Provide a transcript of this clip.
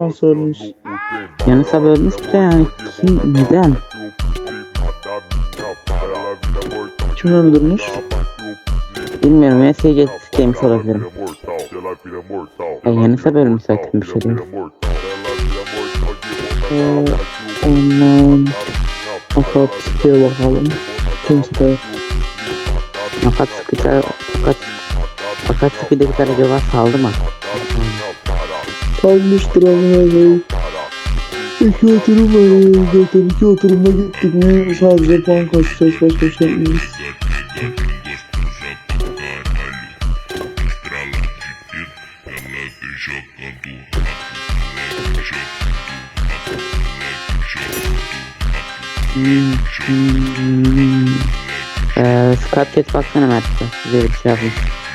Nasıl? Yanlış abi ölmüş de yani kim neden? Kim öldürmüş? Bilmiyorum ya SC sikeymiş olabilirim. Ya Yanlış abi ölmüş zaten bir şey değil. Ee, ondan fakat çıkıyor bakalım. Kimse Fakat sıkıca fakat fakat sıkıca bir tane cevap saldı mı? Kalmıştır amına. İki oturum var zaten iki oturumda gittik mi sadece puan kaçacağız bir şey yapmayacağız. Eee Skype'chat baksana Mert'e. Size bir şey yapmış.